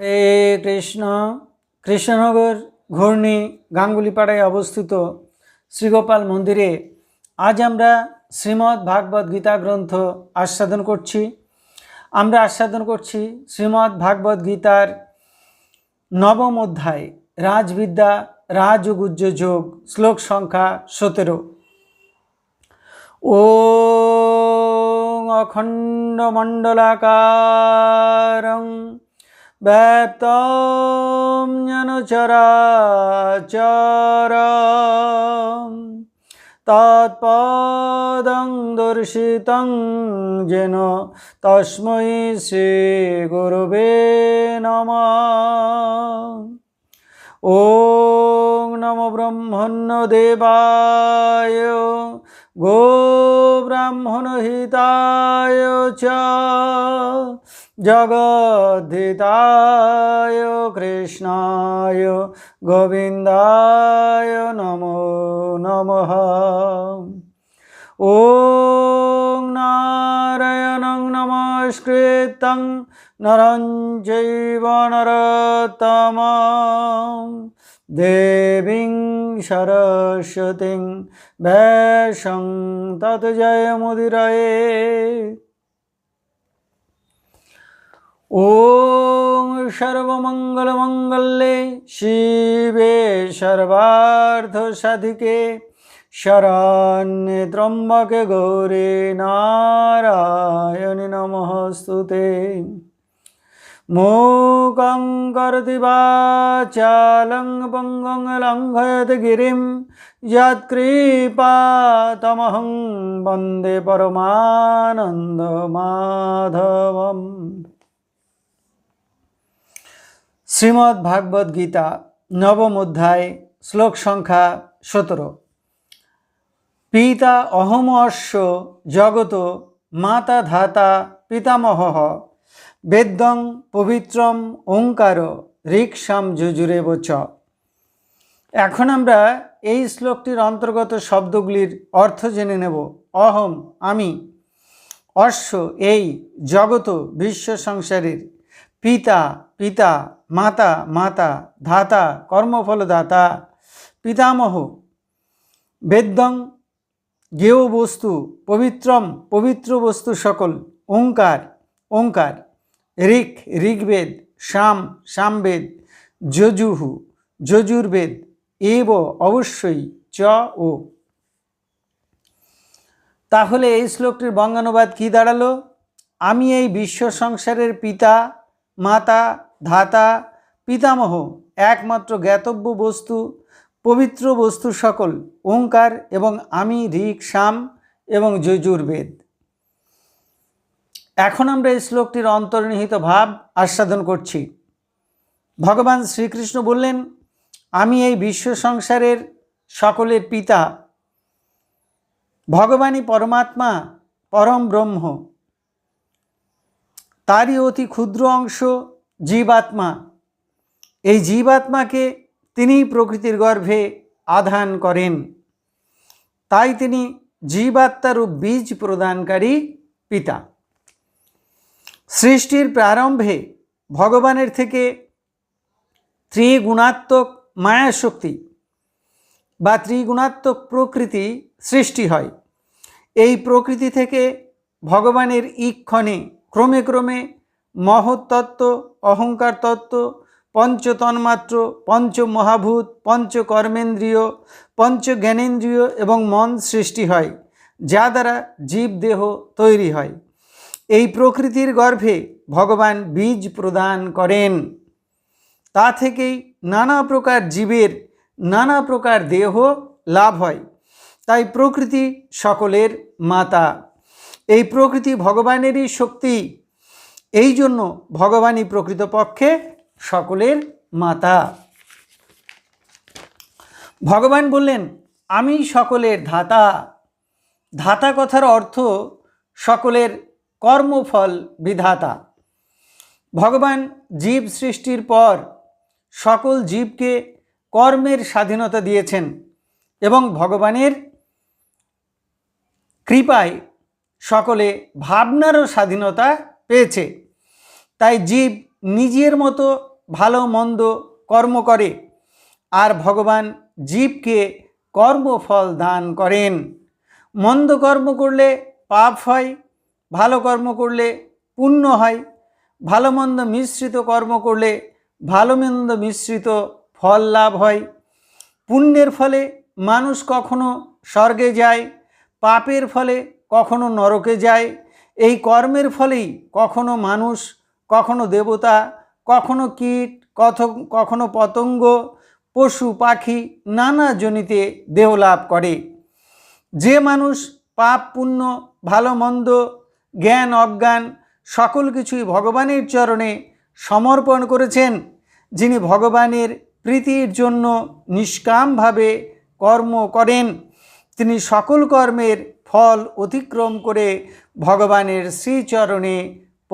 হে কৃষ্ণ, কৃষ্ণনগর ঘূর্ণি গাঙ্গুলিপাড়ায় অবস্থিত শ্রীগোপাল মন্দিরে আজ আমরা শ্রীমদ্ ভাগবত গীতা গ্রন্থ আস্বাদন করছি। আমরা আস্বাদন করছি শ্রীমদ্ ভাগবত গীতার নবম অধ্যায়, রাজবিদ্যা, রাজগুজ্জ যোগ, শ্লোক সংখ্যা সতেরো। ব্যপ্তম যেন চরাচর তৎপদং দর্শিতং যেন তস্মৈ শ্রী গুরুবে নম। ও নম ব্রহ্মণ্য দেবায়, গো ব্রাহ্মণ হিতায় চ। জগদ্ধিতায় কৃষ্ণায় গোবিন্দায় নমো নম। ও নারায়ণ নমস্কৃত নরঞ্জৈব নরতম দেবীং সরস্বতীং ব্যাসং তত জয় মুদিরয়ে। ওম সর্বমঙ্গলমঙ্গলে শিবে সর্বার্ধ সাধিকে শরণ্যে ত্রম্বকে গৌরে নারায়ণী নমস্তুতে। মূকং করতি বাচালং পঙ্গং লঙ্ঘয়ত গিরিম যৎকৃপাতমহং বন্দে পরমানন্দ মাধবম। শ্রীমদ্ ভাগবত গীতা, নবম অধ্যায়, শ্লোক সংখ্যা সতেরো। পিতা অহম অশ্ব জগত মাতা ধাতা পিতামহ। বেদ্যং পবিত্রম ওঙ্কার ঋক্সাম যজুরে বচ এখন আমরা এই শ্লোকটির অন্তর্গত শব্দগুলির অর্থ জেনে নেব। অহম, আমি। অশ্ব, এই, জগত বিশ্ব সংসারের। পিতা পিতা মাতা মাতা, ধাতা, কর্মফলদাতা, পিতামহ, বেদ্যং গেয় বস্তু পবিত্রম পবিত্র বস্তু সকল, ওঙ্কার ওঙ্কার, ঋক, ঋগ্বেদ, শাম সামবেদ যজুহু, যজুর্বেদ, এব, অবশ্যই, চ, ও। তাহলে এই শ্লোকটির বঙ্গানুবাদ কি দাঁড়াল? আমি এই বিশ্ব সংসারের পিতা, মাতা ধাতা, পিতামহ, একমাত্র জ্ঞাতব্য বস্তু, পবিত্র বস্তু সকল, ওঙ্কার এবং আমি, ঋক, শাম এবং যজুর্বেদ। এখন আমরা এই শ্লোকটির অন্তর্নিহিত ভাব আস্বাদন করছি। ভগবান শ্রীকৃষ্ণ বললেন, আমি এই বিশ্ব সংসারের সকলের পিতা। ভগবানই পরমাত্মা, পরম ব্রহ্ম। তারই অতি ক্ষুদ্র অংশ জীবাত্মা। এই জীবাত্মাকে তিনি প্রকৃতির গর্ভে আধান করেন। তাই তিনি জীবাত্মারূপ বীজ প্রদানকারী পিতা। সৃষ্টির প্রারম্ভে ভগবানের থেকে ত্রিগুণাত্মক মায়াশক্তি বা ত্রিগুণাত্মক প্রকৃতি সৃষ্টি হয়। এই প্রকৃতি থেকে ভগবানের ইক্ষণে ক্রমে ক্রমে মহত্তত্ত্ব অহংকার তত্ত্ব পঞ্চতন্মাত্র পঞ্চ মহাভূত, পঞ্চ কর্মেন্দ্রিয়, পঞ্চ জ্ঞানেন্দ্রিয় এবং মন সৃষ্টি হয়, যা দ্বারা জীবদেহ তৈরি হয়। এই প্রকৃতির গর্ভে ভগবান বীজ প্রদান করেন। তা থেকেই নানা প্রকার জীবের নানা প্রকার দেহ লাভ হয়। তাই প্রকৃতি সকলের মাতা। এই প্রকৃতি ভগবানেরই শক্তি। এই জন্য ভগবানই প্রকৃতপক্ষে সকলের মাতা। ভগবান বললেন, আমি সকলের ধাতা। ধাতা কথার অর্থ সকলের কর্মফল বিধাতা। ভগবান জীব সৃষ্টির পর সকল জীবকে কর্মের স্বাধীনতা দিয়েছেন এবং ভগবানের কৃপায় সকলে ভাবনারও স্বাধীনতা পেয়েছে। তাই জীব নিজের মতো ভালো মন্দ কর্ম করে। আর ভগবান জীবকে কর্মফল দান করেন। মন্দ কর্ম করলে পাপ হয়, ভালো কর্ম করলে পুণ্য হয়। ভালো মন্দ মিশ্রিত কর্ম করলে ভালো মন্দ মিশ্রিত ফল লাভ হয়। পুণ্যের ফলে মানুষ কখনো স্বর্গে যায়, পাপের ফলে কখনো নরকে যায়। এই কর্মের ফলেই কখনো মানুষ কখনো দেবতা, কখনো কীট কত কখনো পতঙ্গ, পশু, পাখি, নানা জনিতে দেহ লাভ করে। যে মানুষ পাপ, পুণ্য, ভালো, মন্দ, জ্ঞান, অজ্ঞান, সকল কিছুই ভগবানের চরণে সমর্পণ করেছেন, যিনি ভগবানের প্রীতির জন্য নিষ্কামভাবে কর্ম করেন, তিনি সকল কর্মের ফল অতিক্রম করে ভগবানের শ্রীচরণে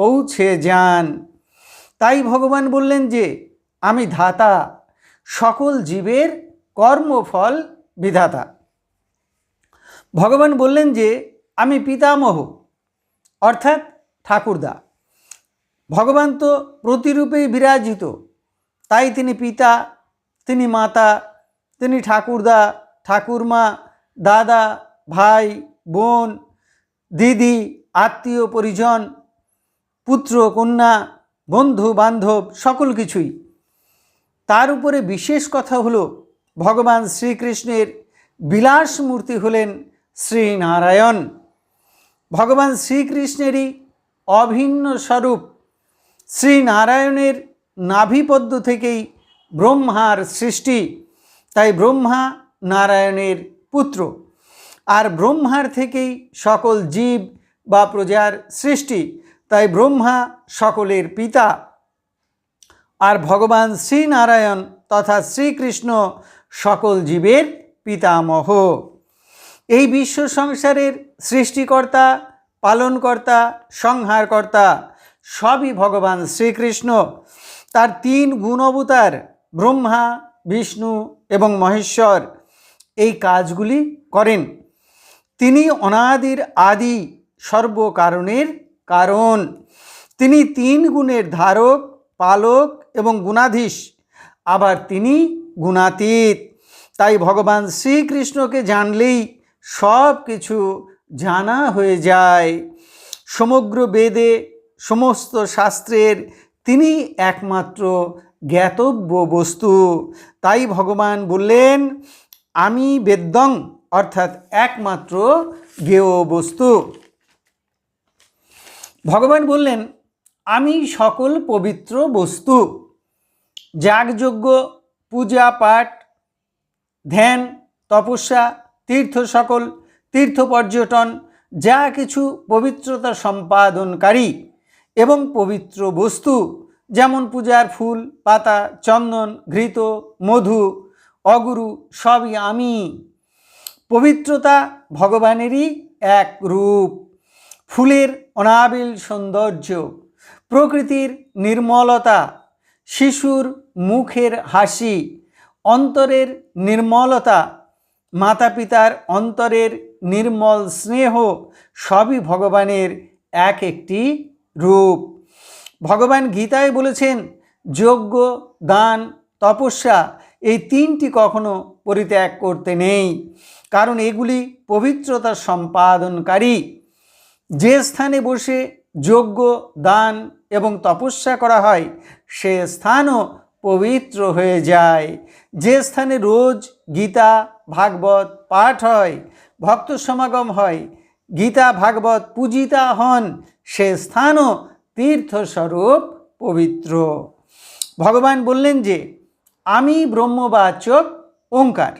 পৌঁছে যান। তাই ভগবান বললেন যে, আমি ধাতা, সকল জীবের কর্মফল বিধাতা। ভগবান বললেন যে, আমি পিতামহ, অর্থাৎ ঠাকুরদা। ভগবান তো প্রতিরূপেই বিরাজিত, তাই তিনি পিতা, তিনি মাতা, তিনি ঠাকুরদা, ঠাকুরমা, দাদা, ভাই, বোন, দিদি, আত্মীয়, পরিজন পুত্র, কন্যা, বন্ধু, বান্ধব, সকল কিছুই। তার উপরে বিশেষ কথা হলো, ভগবান শ্রীকৃষ্ণের বিলাস মূর্তি হলেন শ্রীনারায়ণ। ভগবান শ্রীকৃষ্ণেরই অভিন্ন স্বরূপ শ্রীনারায়ণের নাভিপদ্ম থেকেই ব্রহ্মার সৃষ্টি। তাই ব্রহ্মা নারায়ণের পুত্র। আর ব্রহ্মার থেকেই সকল জীব বা প্রজার সৃষ্টি। তাই ব্রহ্মা সকলের পিতা। আর ভগবান শ্রীনারায়ণ তথা শ্রীকৃষ্ণ সকল জীবের পিতামহ। এই বিশ্ব সংসারের সৃষ্টিকর্তা, পালনকর্তা, সংহারকর্তা সবই ভগবান শ্রীকৃষ্ণ। তার তিন গুণ অবতার ব্রহ্মা, বিষ্ণু এবং মহেশ্বর এই কাজগুলি করেন। তিনি অনাদির আদি সর্বকারণের কারণ তিনি তিন গুণের ধারক, পালক এবং গুণাধীশ। আবার তিনি গুণাতীত। তাই ভগবান শ্রীকৃষ্ণকে জানলেই সব কিছু জানা হয়ে যায়। সমগ্র বেদে, সমস্ত শাস্ত্রের তিনি একমাত্র জ্ঞাতব্য বস্তু। তাই ভগবান বললেন, আমি বেদ্যং, অর্থাৎ একমাত্র জ্ঞেয় বস্তু। ভগবান বললেন, আমি সকল পবিত্র বস্তু, যাগযজ্ঞ, পূজা পাঠ, ধ্যান, তপস্যা, তীর্থ সকল, তীর্থ পর্যটন, যা কিছু পবিত্রতা সম্পাদনকারী এবং পবিত্র বস্তু, যেমন পূজার ফুল, পাতা, চন্দন, ঘৃত, মধু, অগুরু, সবই আমি। পবিত্রতা ভগবানেরই এক রূপ। ফুলের অনাবিল সৌন্দর্য, প্রকৃতির নির্মলতা, শিশুর মুখের হাসি, অন্তরের নির্মলতা মাতা পিতার অন্তরের নির্মল স্নেহ সবই ভগবানের এক একটি রূপ। ভগবান গীতায় বলেছেন যোগ্য দান, তপস্যা এই তিনটি কখনো পরিত্যাগ করতে নেই। কারণ এগুলি পবিত্রতা সম্পাদনকারী। যে স্থানে বসে যজ্ঞ, দান এবং তপস্যা করা হয়, সে স্থানও পবিত্র হয়ে যায়। যে স্থানে রোজ গীতা, ভাগবত পাঠ হয়, ভক্ত সমাগম হয়, গীতা, ভাগবত পূজিতা হন, সে স্থানও তীর্থস্বরূপ পবিত্র। ভগবান বললেন যে, আমি ব্রহ্মবাচক ওঙ্কার।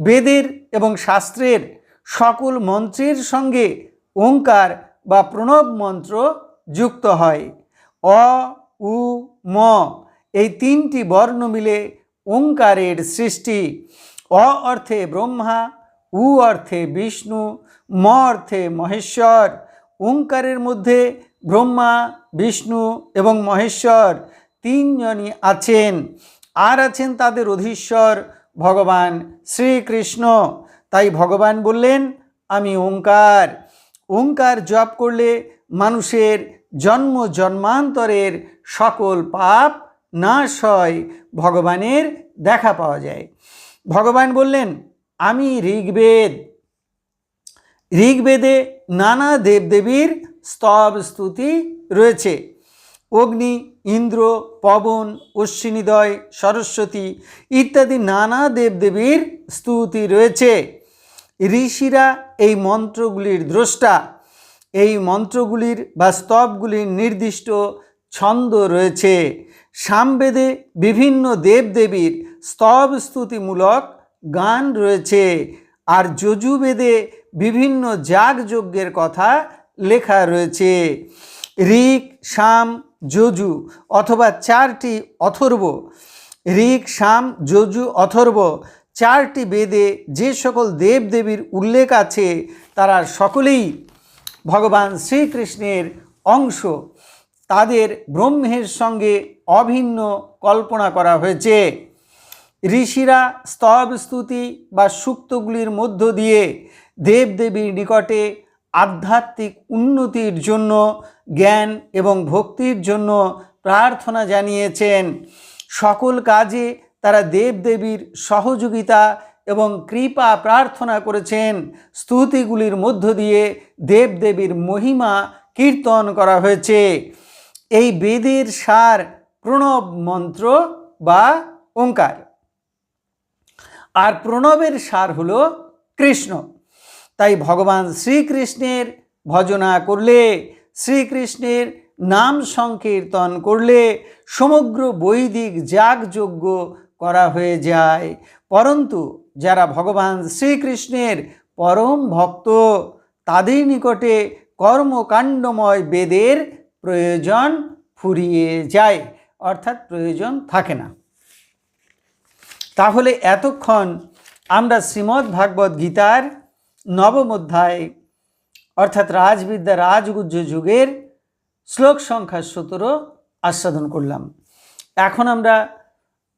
বেদের এবং শাস্ত্রের সকল মন্ত্রের সঙ্গে ওঙ্কার বা প্রণব মন্ত্র যুক্ত হয়। অ, উ, ম এই তিনটি বর্ণ মিলে ওঙ্কারের সৃষ্টি। অ অর্থে ব্রহ্মা, উ অর্থে বিষ্ণু, ম অর্থে মহেশ্বর। ওঙ্কারের মধ্যে ব্রহ্মা, বিষ্ণু এবং মহেশ্বর তিনজনই আছেন। আর আছেন তাদের অধীশ্বর ভগবান শ্রীকৃষ্ণ। তাই ভগবান বললেন, আমি ওঙ্কার। ওঙ্কার জপ করলে মানুষের জন্ম জন্মান্তরের সকল পাপ নাশ হয়, ভগবানের দেখা পাওয়া যায়। ভগবান বললেন, আমি ঋগ্বেদ। ঋগ্বেদে নানা দেবদেবীর স্তব স্তুতি রয়েছে। অগ্নি, ইন্দ্র, পবন, অশ্বিনীদয়, সরস্বতী ইত্যাদি নানা দেবদেবীর স্তুতি রয়েছে। ঋষিরা এই মন্ত্রগুলির দ্রষ্টা। এই মন্ত্রগুলির বা স্তবগুলির নির্দিষ্ট ছন্দ রয়েছে। সামবেদে বিভিন্ন দেবদেবীর স্তব স্তুতিমূলক গান রয়েছে। আর যজুবেদে বিভিন্ন যাগযজ্ঞের কথা লেখা রয়েছে। ঋক সাম যজু অথবা চারটি অথর্ব। ঋক সাম যজু, অথর্ব চারটি বেদে যে সকল দেবদেবীর উল্লেখ আছে, তারা সকলেই ভগবান শ্রীকৃষ্ণের অংশ। তাদের ব্রহ্মের সঙ্গে অভিন্ন কল্পনা করা হয়েছে। ঋষিরা স্তব স্তুতি বা সূক্তগুলির মধ্য দিয়ে দেবদেবীর নিকটে আধ্যাত্মিক উন্নতির জন্য, জ্ঞান এবং ভক্তির জন্য প্রার্থনা জানিয়েছেন। সকল কাজে তারা দেবদেবীর সহযোগিতা এবং কৃপা প্রার্থনা করেছেন। স্তুতিগুলির মধ্য দিয়ে দেবদেবীর মহিমা কীর্তন করা হয়েছে। এই বেদের সার প্রণব মন্ত্র বা ওঙ্কার। আর প্রণবের সার হল কৃষ্ণ। তাই ভগবান শ্রীকৃষ্ণের ভজনা করলে, শ্রীকৃষ্ণের নাম সংকীর্তন করলে সমগ্র বৈদিক যাগযজ্ঞ করা হয়ে যায়। পরন্তু, যারা ভগবান শ্রীকৃষ্ণের পরম ভক্ত, তাদের নিকটে কর্মকাণ্ডময় বেদের প্রয়োজন ফুরিয়ে যায়, অর্থাৎ প্রয়োজন থাকে না। তাহলে এতক্ষণ আমরা শ্রীমদ্ ভাগবত গীতার নবম অধ্যায়, অর্থাৎ রাজবিদ্যা রাজগুজ্জ যুগের শ্লোক সংখ্যা সতেরো আস্বাদন করলাম। এখন আমরা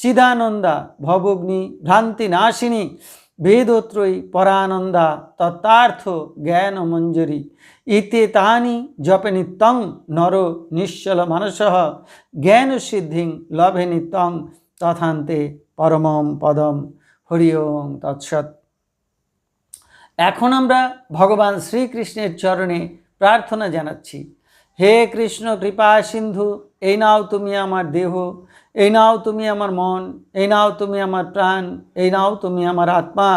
চিদানন্দা ভবগ্নি ভ্রান্তি নাশিনী বেদোত্রয়ী পরানন্দা তত্ত্বার্থ জ্ঞান মঞ্জরি ইতে তাহানি জপে নিত্যং নর নিশ্চল মানস জ্ঞান সিদ্ধিং লভে নিত্যং তথান্তে পরমম পদম। হরি ওং তৎসৎ। এখন আমরা ভগবান শ্রীকৃষ্ণের চরণে প্রার্থনা জানাচ্ছি। হে কৃষ্ণ কৃপা সিন্ধু, এই নাও তুমি আমার দেহ। এই নাও তুমি আমার মন, এই নাও তুমি আমার প্রাণ, এই নাও তুমি আমার আত্মা,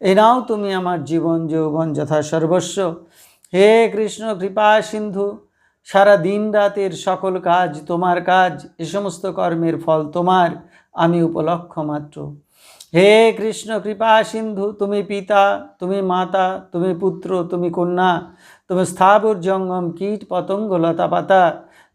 এই নাও তুমি আমার জীবন, যৌবন যথা সর্বস্ব। হে কৃষ্ণ, কৃপা, সিন্ধু, সারা দিন রাতের সকল কাজ তোমার কাজ, এ সমস্ত কর্মের ফল তোমার, আমি উপলক্ষ মাত্র। হে কৃষ্ণ, কৃপা, সিন্ধু, তুমি পিতা, তুমি মাতা, তুমি পুত্র, তুমি কন্যা, তুমি স্থাবর, জঙ্গম, কীট, পতঙ্গ লতা পাতা